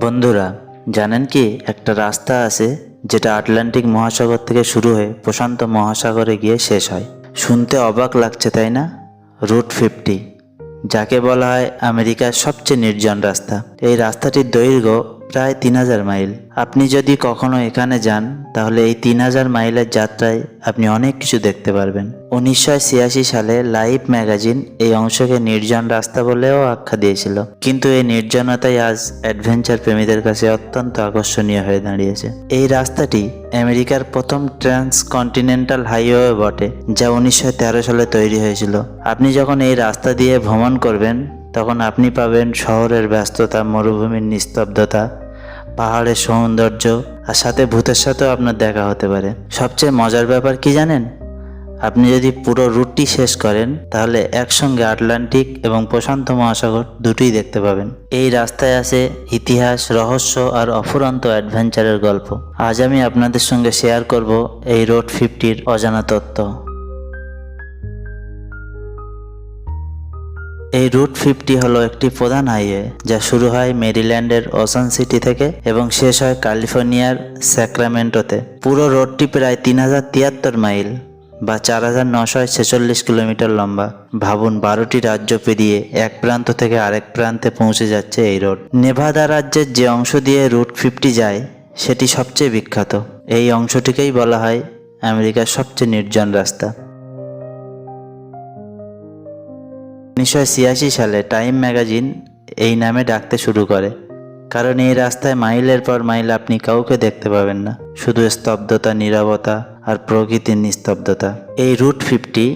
বন্ধুরা, জানেন কি একটা রাস্তা আছে যেটা আটলান্টিক মহাসাগর থেকে শুরু হয়ে প্রশান্ত মহাসাগরে গিয়ে শেষ হয়। শুনতে অবাক লাগছে, তাই না? রুট ফিফটি, যাকে বলা হয় আমেরিকার সবচেয়ে নির্জন রাস্তা। এই রাস্তাটির দৈর্ঘ্য প্রায় তিন হাজার মাইল। আপনি যদি কখনো এখানে যান, তাহলে এই তিন হাজার মাইলের যাত্রায় আপনি অনেক কিছু দেখতে পারবেন। উনিশশো ছিয়াশি সালে লাইভ ম্যাগাজিন এই অংশকে নির্জন রাস্তা বলেও আখ্যা দিয়েছিল। কিন্তু এই নির্জনতাই আজ অ্যাডভেঞ্চার প্রেমীদের কাছে অত্যন্ত আকর্ষণীয় হয়ে দাঁড়িয়েছে। এই রাস্তাটি আমেরিকার প্রথম ট্রান্স কন্টিনেন্টাল হাইওয়ে বটে, যা উনিশশো তেরো সালে তৈরি হয়েছিল। আপনি যখন এই রাস্তা দিয়ে ভ্রমণ করবেন তখন আপনি পাবেন শহরের ব্যস্ততা, মরুভূমির নিস্তব্ধতা, পাহাড়ের সৌন্দর্য, আর সাথে ভূতের সাথেও আপনার দেখা হতে পারে। সবচেয়ে মজার ব্যাপার কি জানেন? আপনি যদি পুরো রুটটি শেষ করেন, তাহলে একসঙ্গে আটলান্টিক এবং প্রশান্ত মহাসাগর দুটোই দেখতে পাবেন। এই রাস্তায় আছে ইতিহাস, রহস্য আর অফুরন্ত অ্যাডভেঞ্চারের গল্প। আজ আমি আপনাদের সঙ্গে শেয়ার করব এই রোড ফিফটির অজানা তথ্য এই রুট ফিফটি হলো একটি প্রধান হাইওয়ে, যা শুরু হয় মেরিল্যান্ডের ওসান সিটি থেকে এবং শেষ হয় ক্যালিফোর্নিয়ার স্যাক্রামেন্টোতে। পুরো রোডটি প্রায় তিন হাজার তিয়াত্তর মাইল বা চার হাজার নশো ছেচল্লিশ কিলোমিটার লম্বা। ভাবুন, বারোটি রাজ্য পেরিয়ে এক প্রান্ত থেকে আরেক প্রান্তে পৌঁছে যাচ্ছে এই রোড। নেভাদা রাজ্যের যে অংশ দিয়ে রুট ফিফটি যায়, সেটি সবচেয়ে বিখ্যাত। এই অংশটিকেই বলা হয় আমেরিকার সবচেয়ে নির্জন রাস্তা। উনিশশো ছিয়াশি সালে টাইম ম্যাগাজিন এই নামে ডাকতে শুরু করে, কারণ এই রাস্তায় মাইলের পর মাইল আপনি কাউকে দেখতে পাবেন না। শুধু স্তব্ধতা, নিরবতা আর প্রকৃতির নিস্তব্ধতা। এই route fifty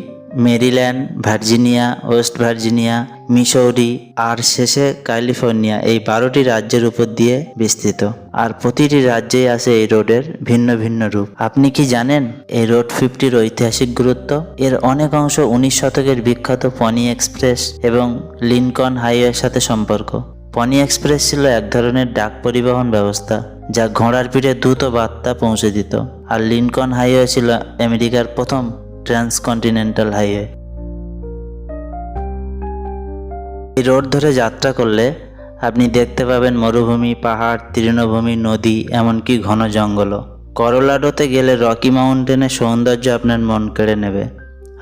Maryland, Virginia, West Virginia Missouri আর শেষে ক্যালিফোর্নিয়া এই বারোটি রাজ্যের উপর দিয়ে বিস্তৃত। আর প্রতিটি রাজ্যেই আছে এই রোডের ভিন্ন ভিন্ন রূপ। আপনি কি জানেন এই রোড ফিফটির ঐতিহাসিক গুরুত্ব? এর অনেক অংশ উনিশ শতকের বিখ্যাত পনি এক্সপ্রেস এবং লিনকন হাইওয়ের সাথে সম্পর্ক। পনি এক্সপ্রেস ছিল এক ধরনের ডাক পরিবহন ব্যবস্থা, যা ঘোড়ার পিঠে দ্রুত বার্তা পৌঁছে দিত। আর লিনকন হাইওয়ে ছিল আমেরিকার প্রথম ট্রান্সকন্টিনেন্টাল হাইওয়ে। এই রোড ধরে যাত্রা করলে আপনি দেখতে পাবেন মরুভূমি, পাহাড়, তৃণভূমি, নদী, এমনকি ঘন জঙ্গলও। করোলাডোতে গেলে রকি মাউন্টেনের সৌন্দর্য আপনার মন কেড়ে নেবে।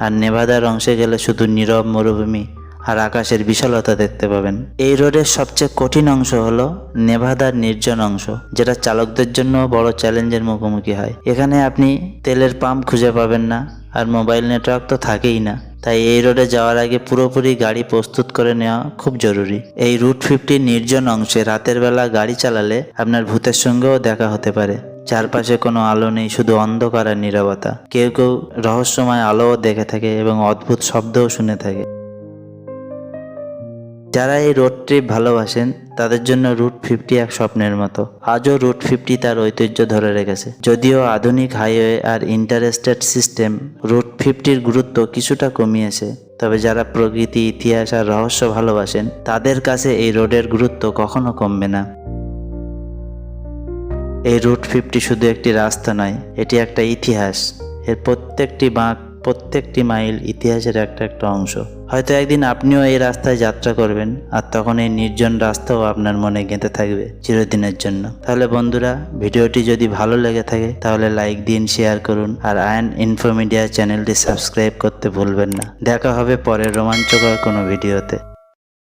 আর নেভাদার অংশে গেলে শুধু নীরব মরুভূমি আর আকাশের বিশালতা দেখতে পাবেন। এই রোডের সবচেয়ে কঠিন অংশ হলো নেভাদার নির্জন অংশ, যেটা চালকদের জন্য বড় চ্যালেঞ্জের মুখোমুখি হয়। এখানে আপনি তেলের পাম্প খুঁজে পাবেন না, আর মোবাইল নেটওয়ার্ক তো থাকেই না। তাই এই রোডে যাওয়ার আগে পুরোপুরি গাড়ি প্রস্তুত করে নেওয়া খুব জরুরি। এই রুট ফিফটির নির্জন অংশে রাতের বেলা গাড়ি চালালে আপনার ভূতের সঙ্গেও দেখা হতে পারে। চারপাশে কোনো আলো নেই, শুধু অন্ধকার আর নীরবতা। কেউ কেউ রহস্যময় আলোও দেখে থাকে এবং অদ্ভুত শব্দও শুনে থাকে। যারা এই রোড ট্রিপ ভালোবাসেন, তাদের জন্য রুট ফিফটি এক স্বপ্নের মতো। আজও রুট ফিফটি তার ঐতিহ্য ধরে রেখেছে। যদিও আধুনিক হাইওয়ে আর ইন্টারেস্টেড সিস্টেম রুট ফিফটির গুরুত্ব কিছুটা কমিয়েছে, তবে যারা প্রকৃতি, ইতিহাস আর রহস্য ভালোবাসেন, তাদের কাছে এই রোডের গুরুত্ব কখনো কমবে না। এই রুট ফিফটি শুধু একটি রাস্তা নয়, এটি একটা ইতিহাস। এর প্রত্যেকটি বাঁক, প্রত্যেকটি মাইল ইতিহাসের একটা একটা অংশ। হয়তো একদিন আপনিও এই রাস্তায় যাত্রা করবেন আর তখন এই নির্জন রাস্তাও আপনার মনে গেঁথে থাকবে চিরদিনের জন্য। তাহলে বন্ধুরা, ভিডিওটি যদি ভালো লেগে থাকে, তাহলে লাইক দিন, শেয়ার করুন আর আয়ন ইনফোমিডিয়া চ্যানেলটি সাবস্ক্রাইব করতে ভুলবেন না। দেখা হবে পরের রোমাঞ্চকর কোনো ভিডিওতে।